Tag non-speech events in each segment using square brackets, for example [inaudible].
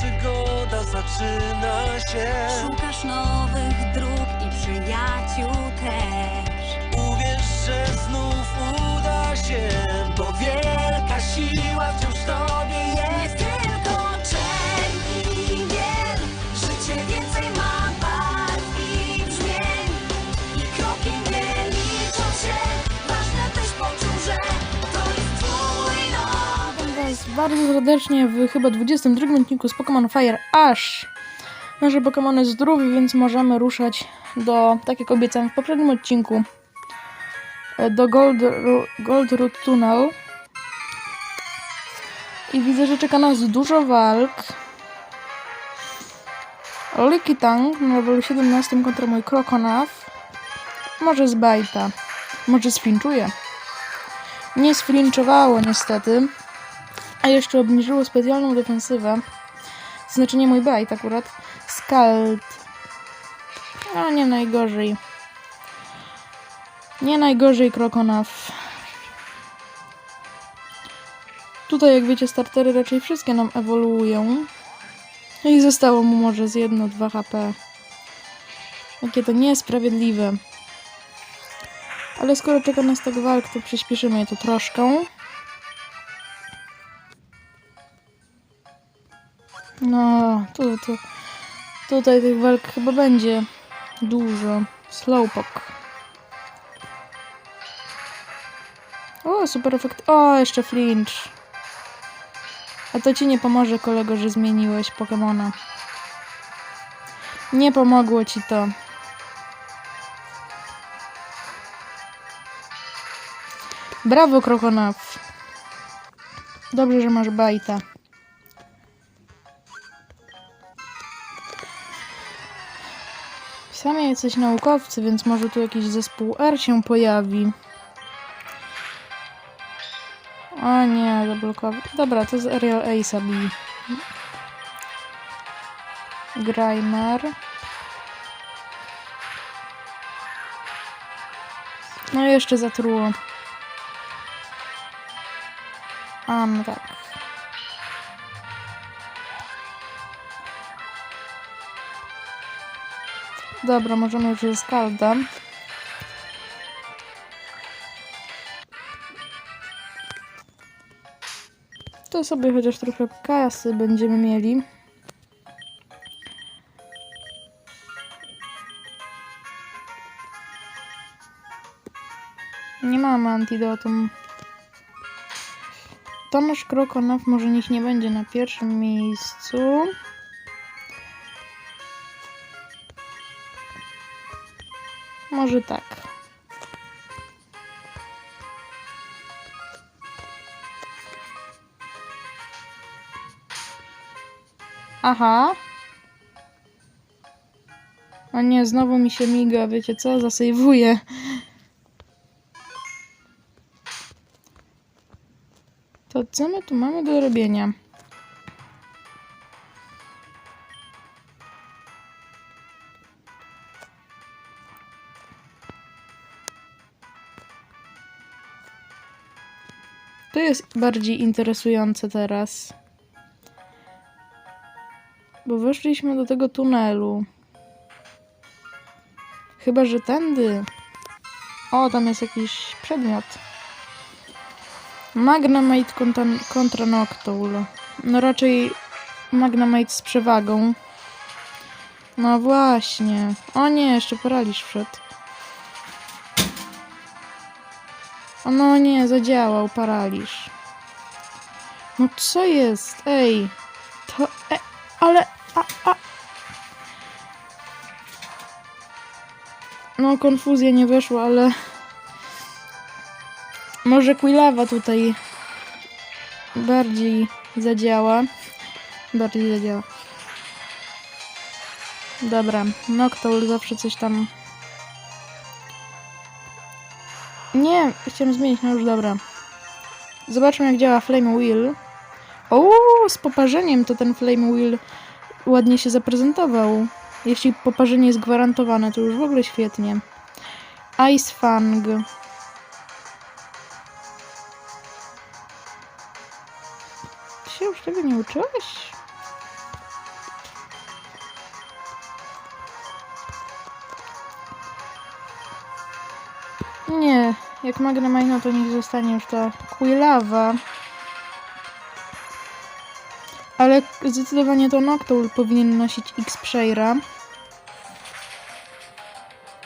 przygoda zaczyna się. Szukasz nowych dróg i przyjaciół też. Uwierz, że znów uda się, bo wielka siła bardzo serdecznie w chyba 22 odcinku z Pokémon Fire Ash. Nasze Pokémony zdrowi, więc możemy ruszać do, tak jak obiecałem w poprzednim odcinku, e, do Gold, Ru- Gold Root Tunnel. I widzę, że czeka nas dużo walk. Licky Tang na levelu 17 kontra mój Krokonaw. Może z Bajta. Może sflinczuje. Nie sflinczowało niestety. A jeszcze obniżyło specjalną defensywę. To znaczy nie mój bajt akurat. Skald. No nie najgorzej. Nie najgorzej Krokonaw. Tutaj jak wiecie startery raczej wszystkie nam ewoluują. I zostało mu może z 1-2 HP. Jakie to niesprawiedliwe. Ale skoro czeka nas tak walk, to przyspieszymy je tu troszkę. No, tu, tu, tutaj tych walk chyba będzie dużo. Slowpoke. O, super efekt. O, jeszcze flinch. A to ci nie pomoże, kolego, że zmieniłeś Pokemona. Nie pomogło ci to. Brawo, Krokonaw. Dobrze, że masz bajta. Jesteś naukowcy, więc może tu jakiś zespół R się pojawi. O nie, zablokował. Dobra, to z Aerial Ace'a bij. Grimer. No i jeszcze zatruło. A, no tak. Dobra, możemy już ze skaldem. To sobie chociaż trochę kasy będziemy mieli. Nie mamy antidotum. Tomasz Krokonow może niech nie będzie na pierwszym miejscu. Może tak. Aha. O nie, znowu mi się miga, wiecie co? Zasejwuję. To co my tu mamy do robienia? Jest bardziej interesujące teraz. Bo weszliśmy do tego tunelu. Chyba, że tędy. O, tam jest jakiś przedmiot. Magnamite kontra, kontra Noctowl. No raczej Magnamite z przewagą. No właśnie. O nie, jeszcze paraliż wszedł. O no nie, zadziałał paraliż. No co jest? Ej. To... E, ale... A, a. No konfuzja nie weszła, ale... Może Quilawa tutaj bardziej zadziała. Bardziej zadziała. Dobra, Noctowl zawsze coś tam... Nie, chciałem zmienić, no już dobra. Zobaczmy jak działa Flame Wheel. O, z poparzeniem to ten Flame Wheel ładnie się zaprezentował. Jeśli poparzenie jest gwarantowane, to już w ogóle świetnie. Ice Fang. Ty się już tego nie uczyłeś? Nie, jak Magna Mine, to niech zostanie już ta Quilawa. Ale zdecydowanie to Noctowl powinien nosić X-Preyra.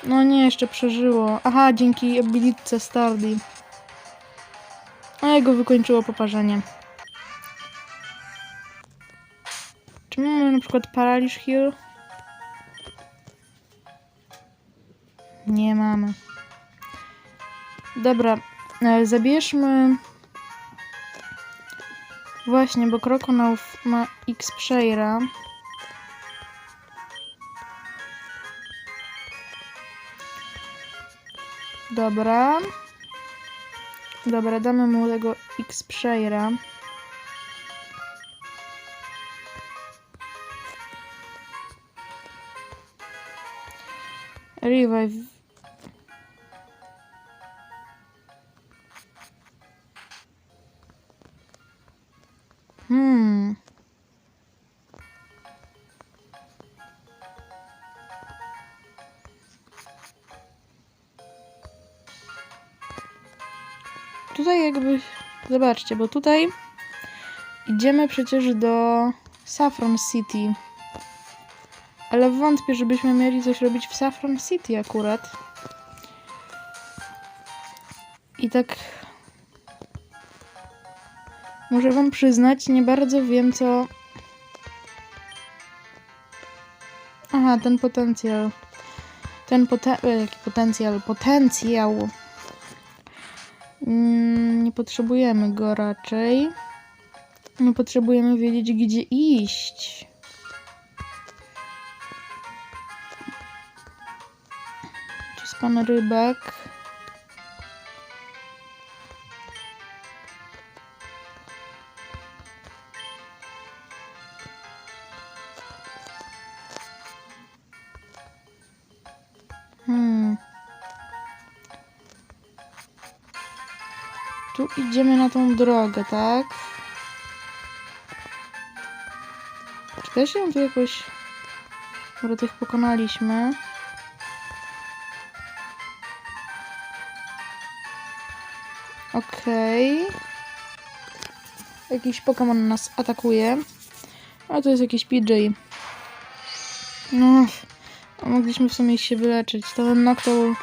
No nie, jeszcze przeżyło. Aha, dzięki abilitce Stardy. A jego wykończyło poparzenie. Czy mamy na przykład Paralish Heal? Nie mamy. Dobra, e, zabierzmy... Właśnie, bo Krokonauf ma X-Preyra. Dobra. Dobra, damy mu tego X-Preyra. Revive. Zobaczcie, bo tutaj idziemy przecież do Saffron City. Ale wątpię, żebyśmy mieli coś robić w Saffron City akurat. I tak... Muszę wam przyznać, nie bardzo wiem co... Aha, ten potencjał. Ten poten... e, Jaki potencjał? Potencjał. Mm, nie potrzebujemy go raczej. My potrzebujemy wiedzieć, gdzie iść. Tu jest pan. Idziemy na tą drogę, tak? Czy też ją tu jakoś... Dobra, tych pokonaliśmy. Okej. Jakiś Pokémon nas atakuje. A to jest jakiś PJ. No, mogliśmy w sumie się wyleczyć. To Noctowl...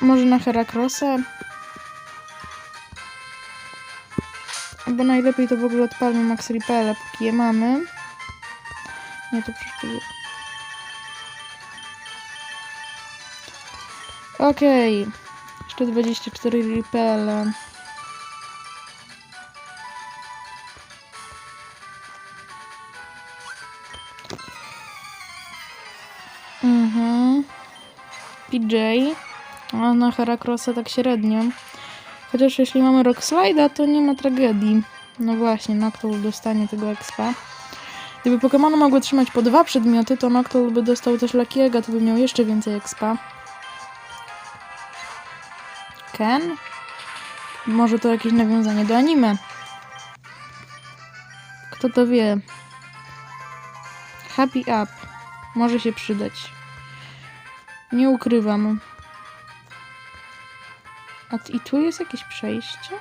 Może na Heracrossa? Albo najlepiej to w ogóle odpalmy Max Repela, póki je mamy. Nie, to przecież... Okej. Jeszcze 24 repele. Mhm. PJ. A na Heracrossa tak średnio. Chociaż jeśli mamy Rock Slide'a, to nie ma tragedii. No właśnie, Noctowl dostanie tego expa. Gdyby Pokémony mogły trzymać po dwa przedmioty, to Noctowl by dostał też Lucky'ego, to by miał jeszcze więcej expa. Ken? Może to jakieś nawiązanie do anime. Kto to wie? Happy Up. Może się przydać. Nie ukrywam. A i tu jest jakieś przejście?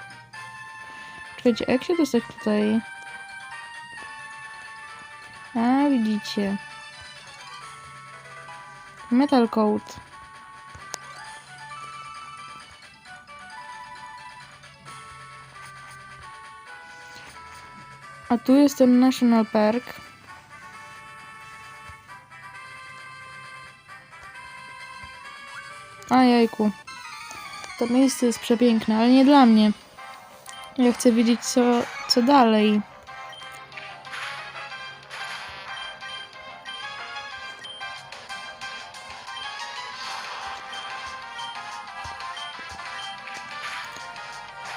Czekajcie, jak się dostać tutaj? A, widzicie. Metal Coat. A tu jest ten National Park. A jajku. To miejsce jest przepiękne, ale nie dla mnie. Ja chcę wiedzieć, co, co dalej.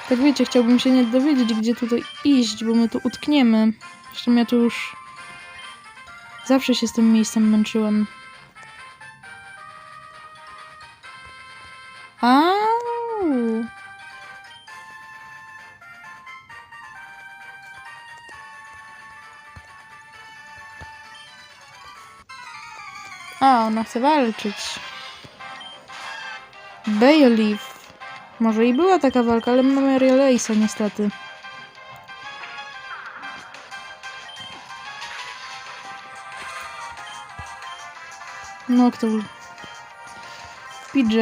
Tak wiecie, chciałbym się nie dowiedzieć, gdzie tutaj iść, bo my tu utkniemy. Zresztą ja tu już zawsze się z tym miejscem męczyłem. A, ona chce walczyć. Bayleaf. Może i była taka walka, ale mamy Relace'a niestety. Noctowl. PJ.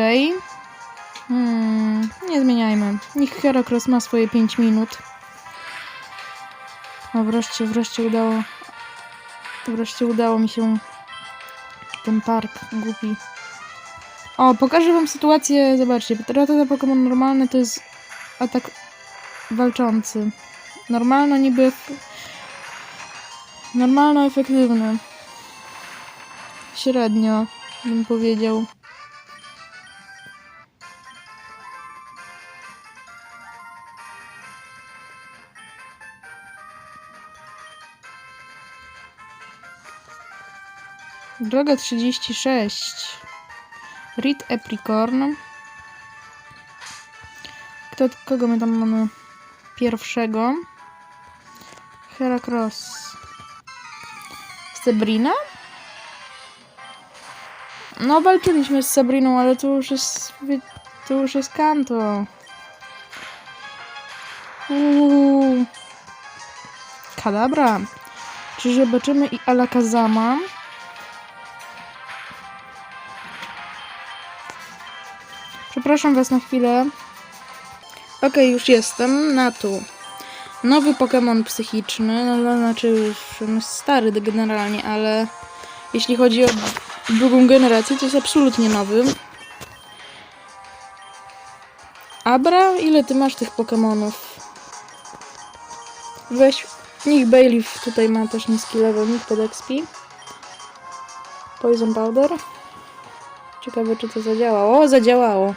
Hmm, nie zmieniajmy. Niech Heracross ma swoje 5 minut. O, wreszcie, wreszcie udało. Wreszcie udało mi się ten park głupi. O, pokażę wam sytuację. Zobaczcie, ten Pokémon normalny to jest atak walczący. Normalno niby... Normalno efektywny. Średnio, bym powiedział. Droga 36. Reed Epricorn. Kto, kogo my tam mamy? Pierwszego. Heracross. Sabrina? No, walczyliśmy z Sabriną, ale to już jest. To już jest Kanto. Uuu. Kadabra. Czy zobaczymy i Alakazama? Przepraszam was na chwilę. Okej, już jestem. Na tu. Nowy Pokémon psychiczny. No, to znaczy już stary generalnie, ale jeśli chodzi o drugą generację, to jest absolutnie nowy. Abra, ile ty masz tych Pokémonów? Weź. Niech Bayleaf tutaj ma też niski level, niech pod XP. Poison Powder. Ciekawe, czy to zadziałało. O, zadziałało.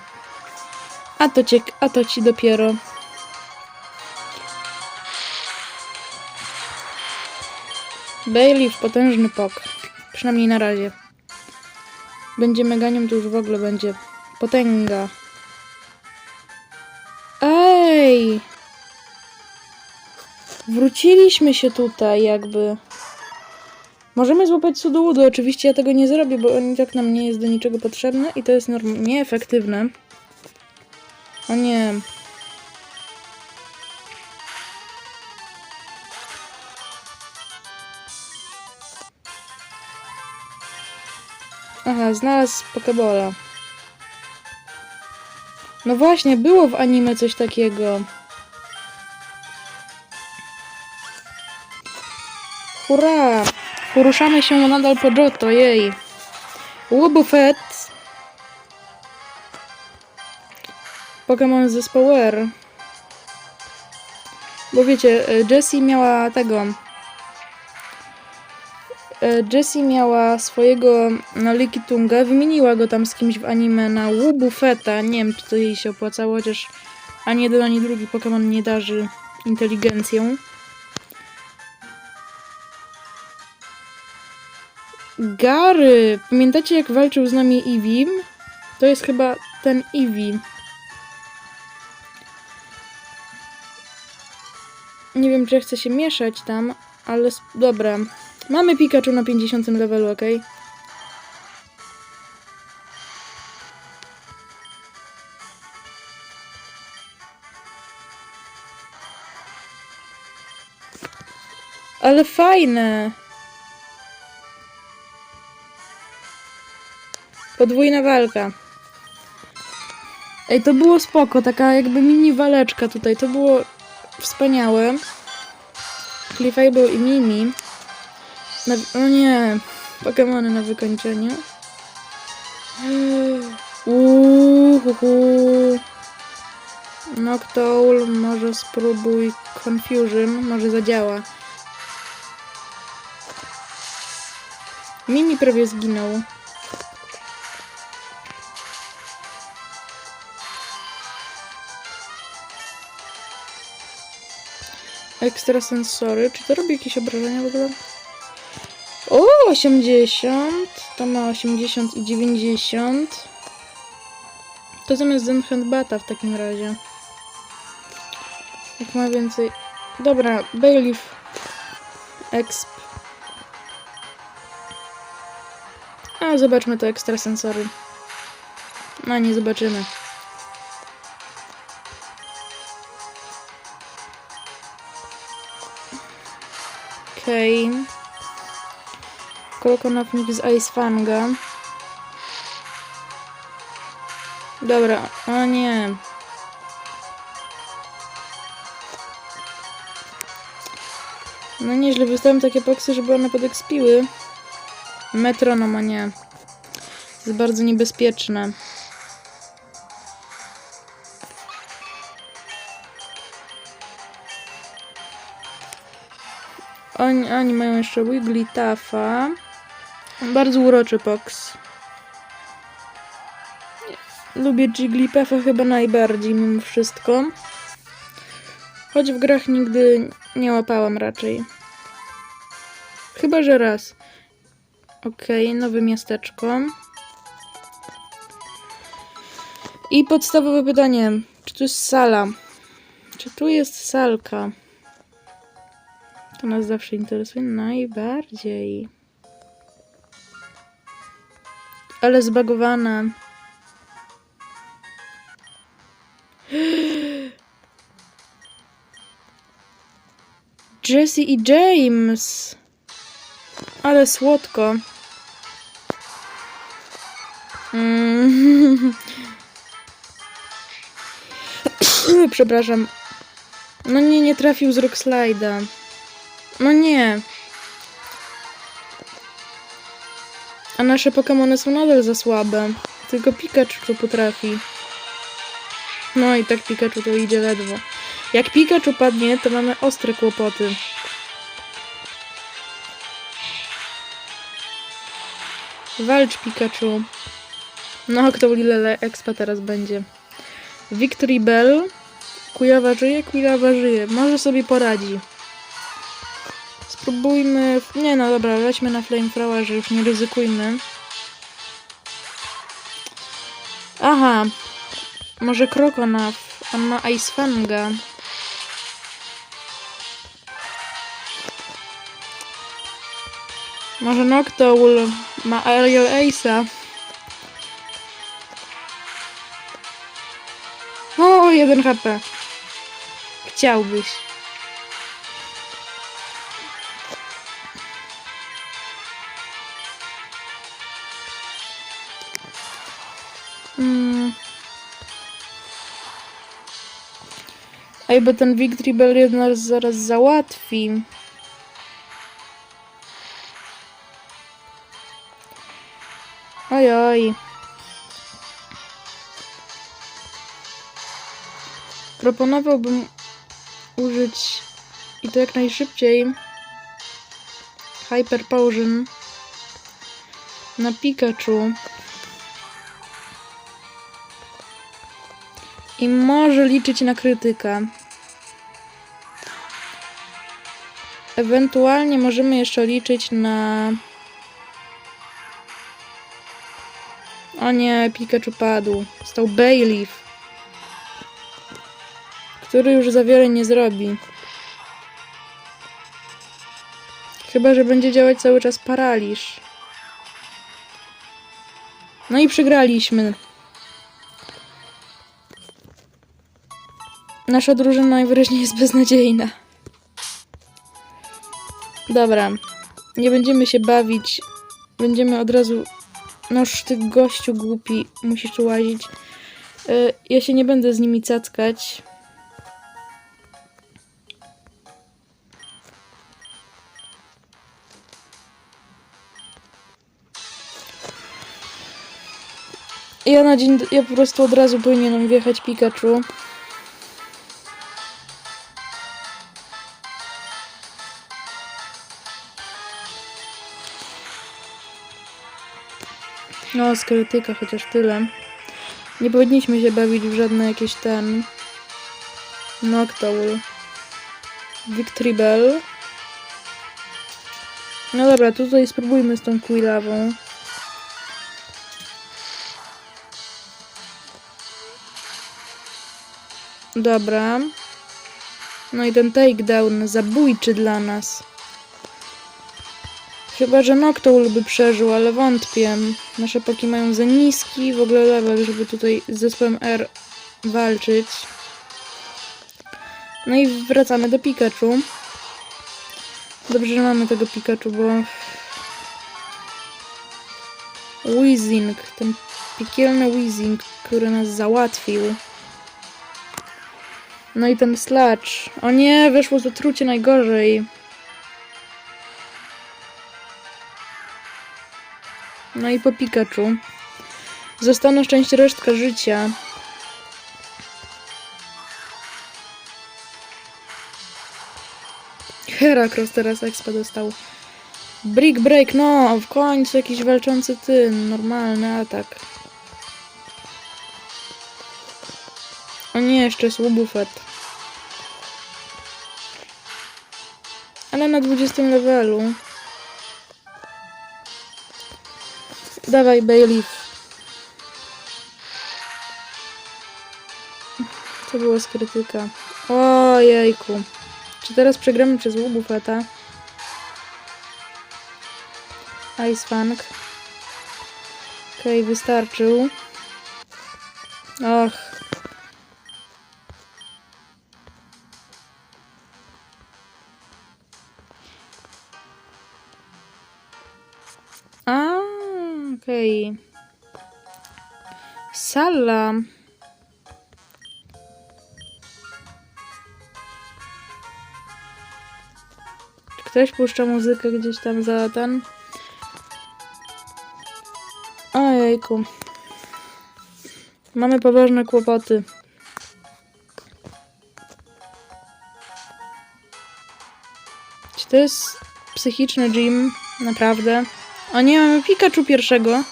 A to cię, a to ci dopiero. Bailey potężny pok. Przynajmniej na razie. Będzie meganium, to już w ogóle będzie potęga. Ej! Wróciliśmy się tutaj jakby. Możemy złapać Sudowoodo. Oczywiście ja tego nie zrobię, bo on i tak nam nie jest do niczego potrzebny i to jest norm- nieefektywne. O nie. Aha, znalazł Pokebola. No właśnie, było w anime coś takiego. Hurra! Poruszamy się nadal po Johto, jej. Wobbuffet. Pokémon z zespołu R. Bo wiecie, e, Jessie miała tego. e, Jessie miała swojego no, Likitunga, wymieniła go tam z kimś w anime na Wobbuffeta. Nie wiem, czy to jej się opłacało, chociaż ani jeden, ani drugi Pokémon nie darzy inteligencją. Gary! Pamiętacie jak walczył z nami Eevee? To jest chyba ten Eevee. Nie wiem, czy ja chcę się mieszać tam, ale dobra. Mamy Pikachu na 50 levelu, ok? Ale fajne! Podwójna walka. Ej, to było spoko, taka jakby mini waleczka tutaj, to było wspaniałe. Clefable i Mimi. Na, o nie, Pokemony na wykończeniu. Uuuu. Noctowl, może spróbuj Confusion, może zadziała. Mimi prawie zginął. Ekstrasensory. Czy to robi jakieś obrażenia w ogóle? O, 80. To ma 80 i 90. To zamiast Zenhandbata w takim razie. Jak ma więcej... Dobra, Bailiff. Exp. A, zobaczmy to ekstrasensory. No, nie zobaczymy. Okej. Krokonawnik z Ice Fanga. Dobra, o nie. No nieźle, wystawiam takie poksy, żeby one podekspiły. Metronom, a nie. Jest bardzo niebezpieczne. Oni, oni mają jeszcze Wigglytuffa. Bardzo uroczy poks. Lubię Jigglypuffa chyba najbardziej mimo wszystko. Choć w grach nigdy nie łapałam raczej. Chyba, że raz. Okej, nowe miasteczko. I podstawowe pytanie. Czy tu jest sala? Czy tu jest salka? To nas zawsze interesuje najbardziej. Ale zbagowane. [gasps] Jesse i James. Ale słodko. Mm. [laughs] Przepraszam. No nie, nie trafił z Rock Slide'a. No nie. A nasze Pokémony są nadal za słabe. Tylko Pikachu to potrafi. No i tak Pikachu to idzie ledwo. Jak Pikachu padnie, to mamy ostre kłopoty. Walcz Pikachu. No, kto Lilele Expa teraz będzie. Victory Bell. Kujawa żyje, Kujawa żyje. Może sobie poradzi. Spróbujmy... Nie no, dobra, lećmy na Flamethrowerze, już nie ryzykujmy. Aha. Może Krokonaf. On ma Ice Fanga. Może Noctowl ma Aerial Ace'a. O, jeden HP. Chciałbyś. Ej, bo ten Victory Bell jednak zaraz załatwi. Oj, oj. Proponowałbym użyć i to jak najszybciej Hyper Potion na Pikachu. I może liczyć na krytykę. Ewentualnie możemy jeszcze liczyć na... O nie, Pikachu padł. Stał Bayleaf. Który już za wiele nie zrobi. Chyba, że będzie działać cały czas paraliż. No i przegraliśmy. Nasza drużyna najwyraźniej jest beznadziejna. Dobra. Nie będziemy się bawić. Będziemy od razu... Noż ty gościu głupi. Musisz tu łazić. Y, Ja się nie będę z nimi cackać. Ja na dzień... Ja po prostu od razu powinienem wjechać Pikachu. No, z krytyka chociaż tyle. Nie powinniśmy się bawić w żadne jakieś ten... Noctowl. Victory Bell. No dobra, tutaj spróbujmy z tą Quillawą. Dobra. No i ten takedown zabójczy dla nas. Chyba, że Noctowl by przeżył, ale wątpię. Nasze poki mają za niski w ogóle level, żeby tutaj z zespołem R walczyć. No i wracamy do Pikachu. Dobrze, że mamy tego Pikachu, bo... Weezing, ten piekielny Weezing, który nas załatwił. No i ten Sludge. O nie, weszło zatrucie najgorzej. No i po Pikachu. Został na szczęście resztka życia. Heracross teraz expa dostał. Brick Break, no w końcu jakiś walczący tym, normalny atak. O nie, jeszcze jest Wobbuffet. Ale na 20 levelu. Dawaj, Bayleaf. To było z krytyka. Ojejku. Czy teraz przegramy przez Wobbuffeta? Ice Fang. Okej, wystarczył. Och. Sala. Ktoś puszcza muzykę gdzieś tam za ten? Ojejku. Mamy poważne kłopoty. Czy to jest psychiczny gym? Naprawdę? O nie, mamy Pikachu pierwszego.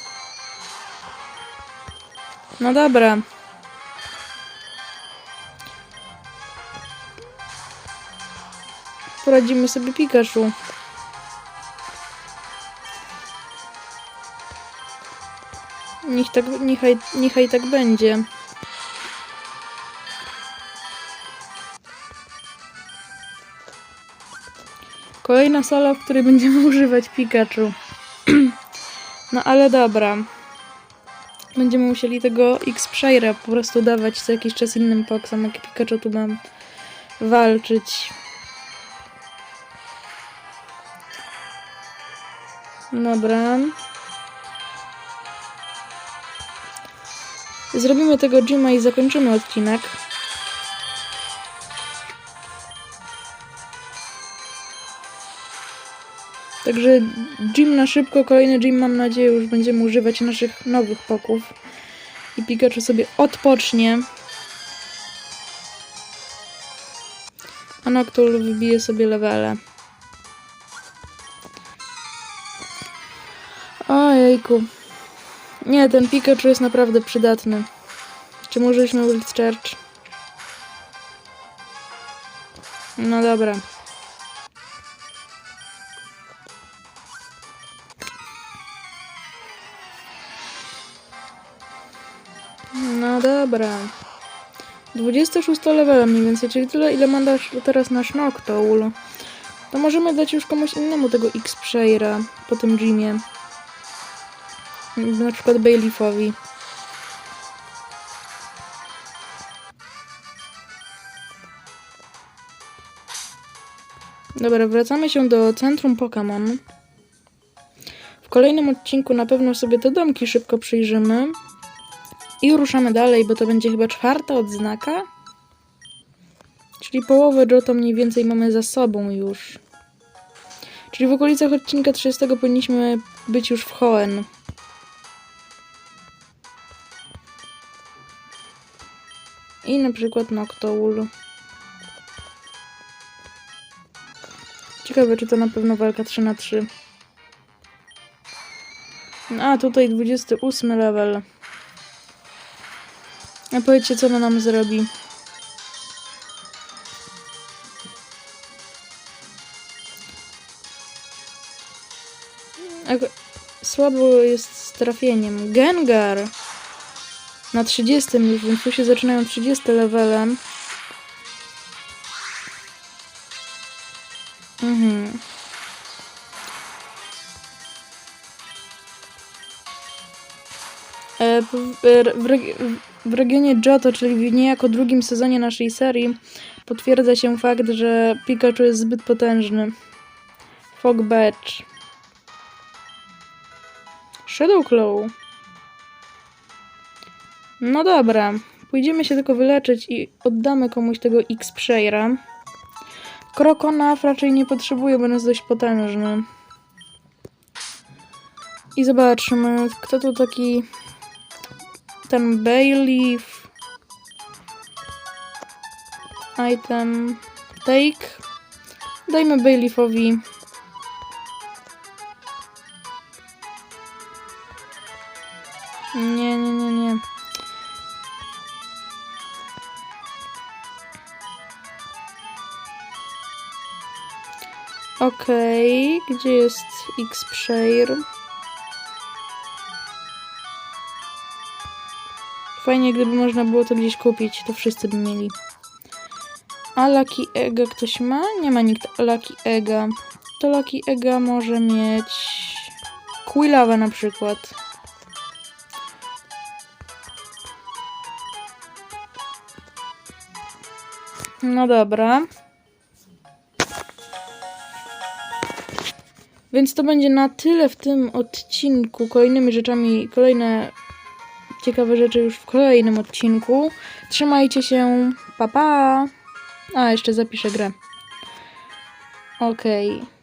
No dobra. Poradzimy sobie Pikachu. Niech tak, niechaj, niechaj tak będzie. Kolejna sala, w której będziemy [laughs] używać Pikachu. [clears throat] no ale dobra. Będziemy musieli tego X-Share'a po prostu dawać co jakiś czas innym Poxom, jak Pikachu tu mam walczyć. Dobra. Zrobimy tego Jima i zakończymy odcinek. Także Jim na szybko, kolejny Jim mam nadzieję już będziemy używać naszych nowych poków. I Pikachu sobie odpocznie. A Noctowl wybije sobie levele. Ojejku. Nie, ten Pikachu jest naprawdę przydatny. Czy użyliśmy Wild Church? No dobra. No dobra. 26 level mniej więcej, czyli tyle ile ma teraz nasz Noctowl. To możemy dać już komuś innemu tego X-Share'a po tym gymie. Na przykład Bayleafowi. Dobra, wracamy się do centrum Pokémon. W kolejnym odcinku na pewno sobie te domki szybko przyjrzymy. I ruszamy dalej, bo to będzie chyba czwarta odznaka. Czyli połowę Johto mniej więcej mamy za sobą już. Czyli w okolicach odcinka 30 powinniśmy być już w Hoenn. I na przykład Noctowl. Ciekawe, czy to na pewno walka 3 na 3 A, tutaj 28 level. A powiedzcie, co ona nam zrobi. Słabo jest z trafieniem. Gengar! Na 30 już, więc tu się zaczynają 30 levelem. Mhm. W, w, reg- w regionie Johto, czyli w niejako drugim sezonie naszej serii, potwierdza się fakt, że Pikachu jest zbyt potężny. Fog Badge. Shadow Claw. No dobra. Pójdziemy się tylko wyleczyć i oddamy komuś tego X-Preyra. Krokonaf raczej nie potrzebuje, bo jest dość potężny. I zobaczmy, kto tu taki... Ten Bayleaf. Item. Take. Dajmy Bayleafowi. Nie, nie, nie, nie. Okej, gdzie jest X-Share? Fajnie, gdyby można było to gdzieś kupić, to wszyscy by mieli. A Lucky Egga ktoś ma? Nie ma nikt Lucky Egga. To Lucky Egga może mieć... Quillawę na przykład. No dobra. Więc to będzie na tyle w tym odcinku. Kolejnymi rzeczami, kolejne ciekawe rzeczy już w kolejnym odcinku. Trzymajcie się. Pa pa. A, jeszcze zapiszę grę. Okej.